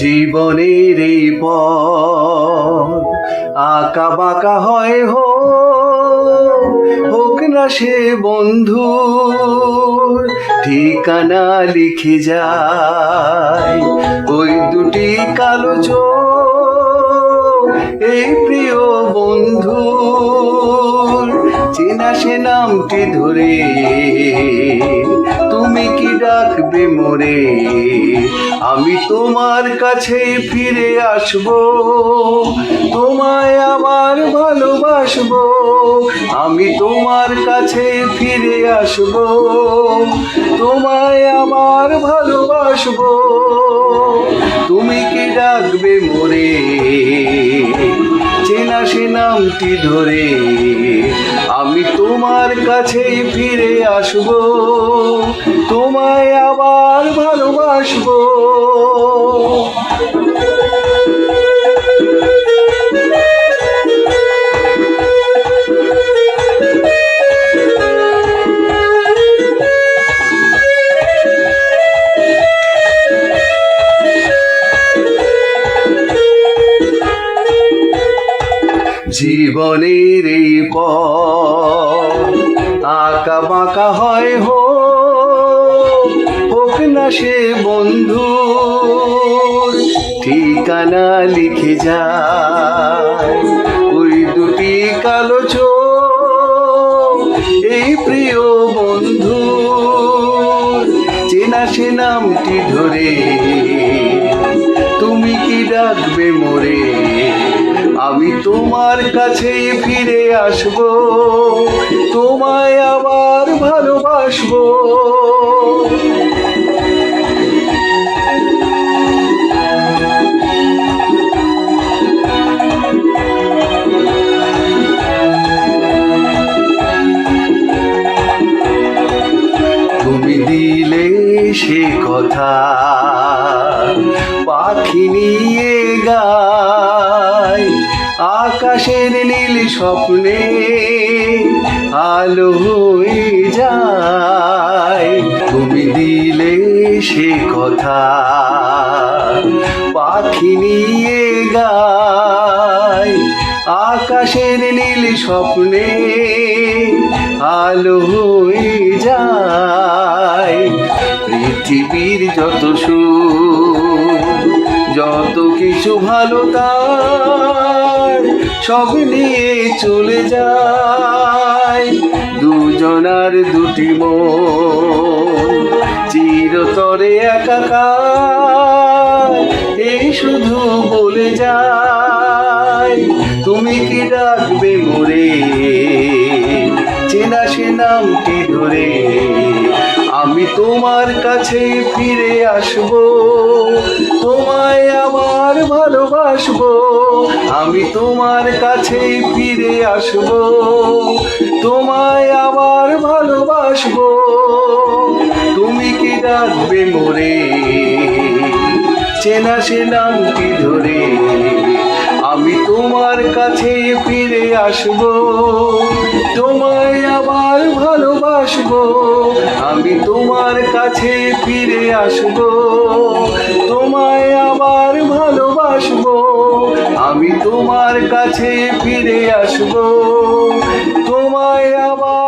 জীবনের এই পথ আঁকা বাঁকা হয় হো, হোক না সে বন্ধু ঠিকানা লিখে যায়। ওই দুটি কালো চোখ, এই চেনা সে নামটি ধরে। তুমি কি ডাকবে মোরে? আমি তোমার কাছে ফিরে আসব। তোমায় আমার ভালোবাসবো। আমি তোমার কাছে ফিরে আসব। তোমায় আমার ভালোবাসবো। তুমি কি ডাকবে মোরে? চেনা সে নামটি ধরে। আমি তোমার কাছেই ফিরে আসব তোমায় আবার ভালোবাসবো। জীবনের এই পথ আঁকা বাঁকা হয় হো। হোক না সে বন্ধু ঠিকানা লিখে যায় ওই দুটি কালো চোখ। এই প্রিয় বন্ধু চেনা সে নামটি ধরে। তুমি কি ডাকবে মোরে? আমি তোমার কাছে ফিরে আসব, তোমায় আবার ভালোবাসবো। তুমি দিলে সে কথা, পাখি নিয়ে গায় আকাশের নীল স্বপ্নে আলো হয়ে যায়। তুমি দিলে সে কথা পাখি নিয়ে গায়। আকাশের নীল স্বপ্নে আলো হয়ে যায়। পৃথিবীর যত সুখ যত কিছু ভালো তার, সব নিয়ে চলে যায়। দুজনার দুটি মন চিরতরে একাকার, এই শুধু বলে যায়, তুমি কি ডাকবে মোরে? চেনা সে নামটি ধরে তোমার কাছে ফিরে আসব, তোমায় আবার ভালোবাসবো, আমি তোমার কাছে ফিরে আসব, তোমায় আবার ভালোবাসবো। তুমি কি ডাকবে মোরে? চেনা সে নামটি ধরে, আমি তোমার কাছে ফিরে আসব। ভালোবাসবো আমি তোমার কাছে ফিরে আসব। তোমায় আবার ভালোবাসবো। আমি তোমার কাছে ফিরে আসব। তোমায় আবার